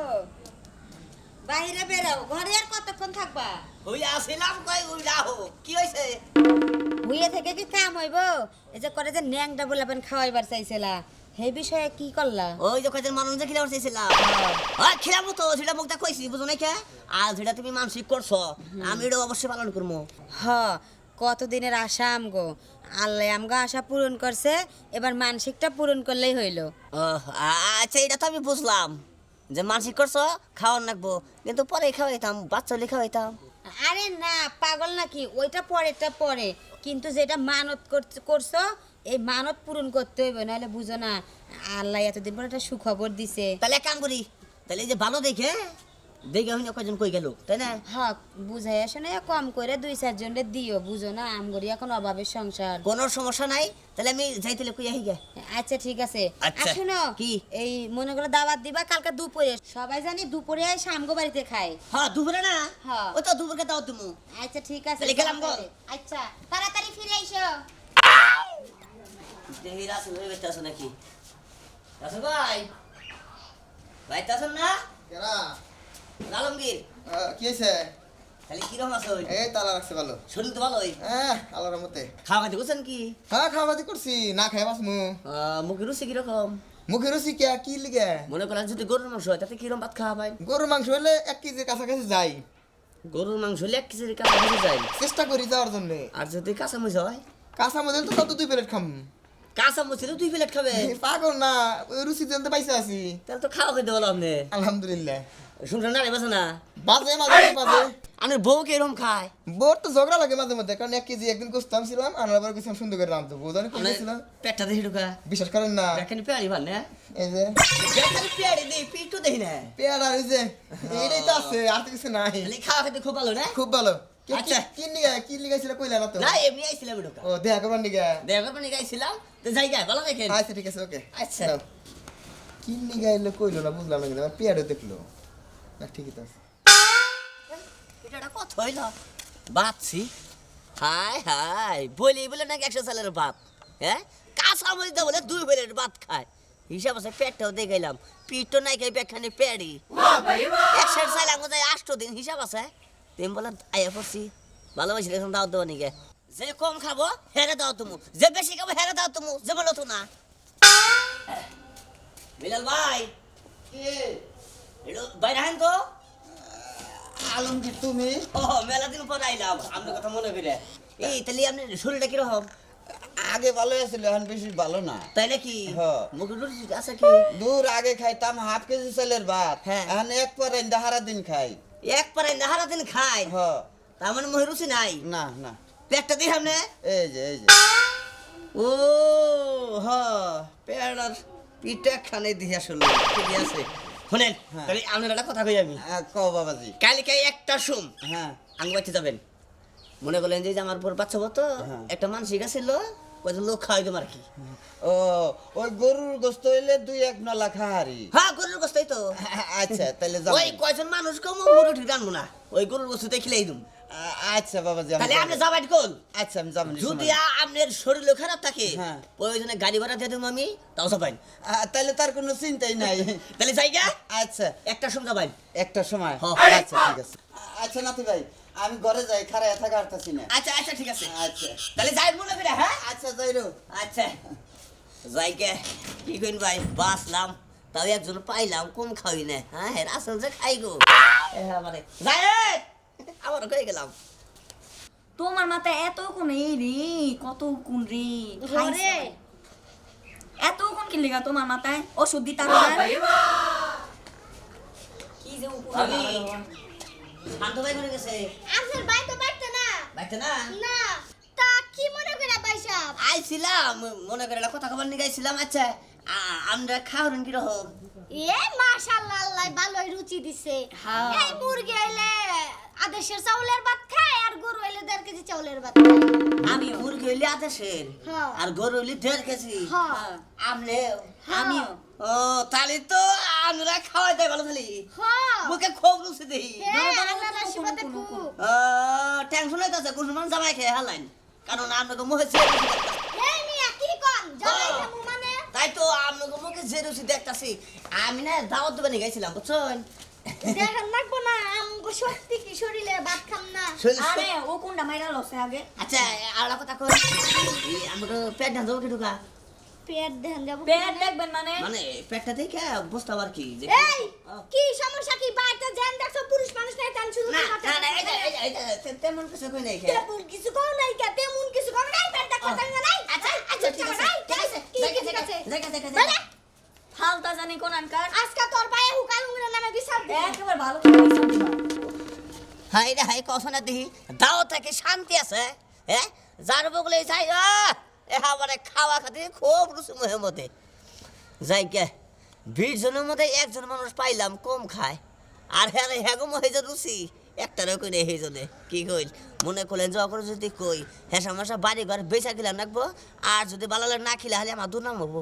আহো বাইরে বেরাও ঘরে আর কতক্ষণ থাকবা? হই আসিলাম কই রাহো কি হইছে? হুইয়ে থেকে কি কাম হইব? এই যে করে যে ন্যাংটা বলাবেন খাওয়াইবার চাইছিলা সেই বিষয়ে কি করলা? ওই যে কয়জন মানুষ যে চাইছিলাম হ্যাঁ। খিলাম তো সেটা মুখটা কইছি বুঝো নাই কে? আর যেটা তুমি মানসিক করছ আমি এটা অবশ্যই পালন করব হ কতদিনের আশা আমগো? আল্লাহ আমগো আশা পূরণ করছে এবার মানসিকটা পূরণ করলেই হইল। আচ্ছা এটা তো আমি বুঝলাম। যে মানসিক করছ খাওয়ার নাকবো। কিন্তু পরে খাওয়াইতাম বাচ্চা হলে খাওয়াইতাম। আরে না পাগল নাকি? ওইটা পরেরটা পরে। কিন্তু যেটা মানত করছ- এই মানত পূরণ করতে হইবে নাহলে বুঝো না। আল্লাহ এতদিন পর একটা সুখবর দিছে। তাহলে এক কাম করি তাহলে এই যে ভালো দেখে দেখে হইনি কয়জন কই গেল? তাই না? হক বুঝাই আসে না কম করে দুই চারজন দিও বুঝো না আমগরি এখন অভাবের সংসার। কোনো সমস্যা নাই তাহলে আমি যাইতে কই আহি গে? আচ্ছা ঠিক আছে। আচ্ছা, আর কি? এই মনে করো দাওয়াত দিবা কালকে দুপুরে। সবাই জানি দুপুরে সামগো বাড়িতে খায়। হ্যাঁ দুপুরে না? হ্যাঁ। ও তো দুপুরে দাও তুমি আচ্ছা ঠিক আছে তাহলে গেলাম গো। আচ্ছা তাড়াতাড়ি ফিরে এসো দেহি রাসুল হয়ে গেছে নাকি? রাসুল ভাই? ভাই তো আসুন না? কেরা? আলমগীর কি হয়েছে তাহলে কীরকম আছো? এই তালা রাখছে ভালো। শরীর তো ভালোই। হ্যাঁ আল্লাহর মতে খাওয়া খাইতে বুঝছেন কি? হ্যাঁ খাওয়া করছি না খাই বাস মু মুখে রুচি কীরকম? মুখে রুচি কে কি লিগে? মনে করেন যদি গরুর মাংস হয় তাতে কীরকম ভাত খাওয়া ভাই গরুর মাংস হলে এক কেজির কাছাকাছি যাই গরুর মাংস হলে এক কেজির মরিচ যায়। চেষ্টা করি যাওয়ার জন্য। আর যদি কাঁচা মরিচ হয়? কাঁচা মধ্যে তো তত দুই প্লেট খাম। কাঁচা হলে দুই প্লেট খাবে। পাগল না রুচি জানতে পাইছে আছি। তাহলে তো খাওয়া খেতে বলো আপনি। আলহামদুলিল্লাহ। শুনছেন না রে বাসে না? বাজে মাঝে বাজে আমার বউ কে এরকম খায়? বোর তো ঝগড়া লাগে মাঝে মধ্যে কারণ এক কেজি একদিন কুস্তাম ছিলাম আনার পর কিছু সুন্দর করে রাঁধতো বোঝানি আপনার করেছিলাম পেটটা দেখি ঢুকা। বিশ্বাস করেন না। দেখেন পেয়ারি ভালো না? এই যে। দেখেন পেয়ারি দেই পিঠও দেখি না। পেয়ারা এই যে। এইটাই তো আছে আর কিছু নাই। খাওয়া খেতে খুব ভালো না? খুব ভালো। আচ্ছা। কি- কি নিগা কি লিগাইছিল কইলা না তো? না এমনি আইছিলাম ঢুকা ও দেখা করবার নিগা। দেখা করবেন গাইছিলাম। তো জায়গা ভালো দেখেন আচ্ছা ঠিক আছে ওকে। আচ্ছা। নাও। কি নিগাইলো কইলো না বুঝলাম না কিন্তু আমার পেয়ারও দেখল। না ঠিকই তো আছে। এটা কত হইল? বাপসি। হাই হাই বলি বলে নাকি একশো সালের বাপ হ্যাঁ? কাঁচা বলে দুই বেলের ভাত খায়। হিসাব আছে পেটটাও দিয়ে গেলাম পিঠও নাই খাই পেটখানে পেড়ি। একশো সাল যায় আষ্ট দিন হিসাব আছে। তুমি বলে আয়া পড়ছি ভালোবাসি এখন দাও দেবো নিকে যে কম খাব হেরে দাও তুমি। যে বেশি খাব হেরে দাও তুমি। যে বলো তো না। বিলাল ভাই। বাইরে আহেন তো। আলমগীর তুমি? ও মেলা দিন পর আইলাম। আপনার কথা মনে করে এই তাহলে আপনি শরীরটা কীরকম? আগে ভালো আছিল এখন বেশি ভালো না। তাই নাকি। মুখে রুচি আছে কি? দূর আগে খাইতাম হাফ কেজি চালের ভাত। হ্যাঁ। এখন এক পর হারা দিন খাই। এক পারে নাহারা দিন খাই হ। তার মানে মুখে রুচি নাই। না না। পেটটা দিই সামনে এই যে এই যে। ও হ। পেয়ারার পিঠা খানে দিয়ে আসলে। ঠিকই আছে। শোনেন হ্যাঁ। তাহলে আপনার একটা কথা কই আমি? কও বাবাজি। কালকে একটা সুম। হ্যাঁ। আঙ্গুবাইতে যাবেন। মনে করলেন যে আমার পর বাচ্চা তো হ্যাঁ। একটা মানসিক আছিল। কয়জন লোক খাওয়াই তোমার কি ও ওই গরুর গোস্ত হইলে দুই এক নলা খাহারি। হ্যাঁ গরুর গোস্তাই তো। আচ্ছা তাহলে। ওই কয়জন মানুষ কম ঠিক রাখব না। ওই গরুর গোস্ত দেখিলেই দুম। আচ্ছা আমি তাহলে আপনি যাব। যাবেন কোন আচ্ছা আমি যাব যদি আপনার শরীর খারাপ থাকে হ্যাঁ। প্রয়োজনে গাড়ি ভাড়া দিয়ে দেবো আমি তাও যাবেন। তাহলে তার কোনো চিন্তাই নাই। তাহলে জায়গা আচ্ছা। একটা সময় যাবেন। একটা সময়। আচ্ছা ঠিক আছে। আচ্ছা নাতি ভাই আমি ঘরে যাই খারায় থাকা আরতাছি না। আচ্ছা আচ্ছা ঠিক আছে। আচ্ছা। তাহলে যাই মনে করে হ্যাঁ? আচ্ছা যাইরো। আচ্ছা। যাইকে কি কইন ভাই বাসলাম তাও একজন পাইলাম কম খাওয়াই না হ্যাঁ? হ্যাঁ আসল যে খাই গো মানে যাই আবার কই গেলাম? তোমার মাথায় এত কোন এই রে কত কোন রে। ঘরে এত কোন কি লেগা তোমার মাথায়? ওষুধ দিতে আরও কি যে উপর আমি শান্ত ভাই করে গেছে। আপনার ভাই তো পারতো না। বাইতে না? না। তা কি মনে করে আইছিলাম মনে করে কথা খবর নিয়ে গাইছিলাম আচ্ছা আমরা খাওয়ারেন কীরকম? এ মাশাআল্লাহ আল্লাহ ভালোই রুচি দিছে। হ্যাঁ। এই মুরগি হইলে আদেশের চাউলের ভাত খায় আর গরু হইলে দেড় কেজি চাউলের ভাত আমিও মুরগি হইলে আদেশের হ্যাঁ। আর গরু হইলে দেড় কেজি। হ্যাঁ। আমিও। ও তাহলে তো আমরা খাওয়াই দেয় ভালো তাহলে। হ্যাঁ। মুখে খুব রুচি দেই। হ্যাঁ। টেনশন হইতাছে কোন জামাই খেয়ে হালাইন কারণ আপনাকে মুখে হ্যাঁ। মানে? তাই তো আপনাকে মুখে যে রুচি দেখতাছি। আমি না দাওয়াত দেবেন গেছিলাম বুঝছেন? দেখেন লাগবো না আমগো শক্তি কি শরীরে ভাত খাম না। আরে ও কোনটা মাইরা লসে আগে? আচ্ছা আর কথা কই। পেট ঢাল দেবো কি ঢুকা। পেট দেন যাব পেট দেখবেন মানে? মানে পেটটা দেখে বুঝতে পার কি এই কি সমস্যা কি? বাড়িতে জ্যাম দেখছ পুরুষ মানুষ নাই তান শুধু না না না এই এই যে- এই যে তে- তেমন কিছু কই নাই তেমন কিছু কও নাই কে? তেমন কিছু কও নাই পেট দেখো তাই নাই? আচ্ছা আচ্ছা ঠিক আছে ঠিক আছে কি দেখে ঠিক দেখে আছে? দেখে দেখে বলে? ফালতা জানি কোন আনকার। আজকে তোর পায়ে হুকাল উংরের নামে বিচার দে একেবারে ভালো করে হিসাব দিবা। হাই রে হাই দিহি। দাও থেকে শান্তি আছে? হ্যাঁ যার বগলে যাই আহ, মানে খাওয়া খাতে খুব রুচি মুহের মধ্যে। যাই কে বিশ জনের মধ্যে একজন মানুষ পাইলাম কম খায়। আর হ্যাঁ হ্যাগো মহে যে রুচি একটারও কই নেই জনে কি কইল মনে করলেন যখন যদি কই হ্যাঁ সমস্যা বাড়ি ঘর বেচা খিলাম রাখব আর যদি বালালে না খিলা হলে আমার দুর্নাম হব।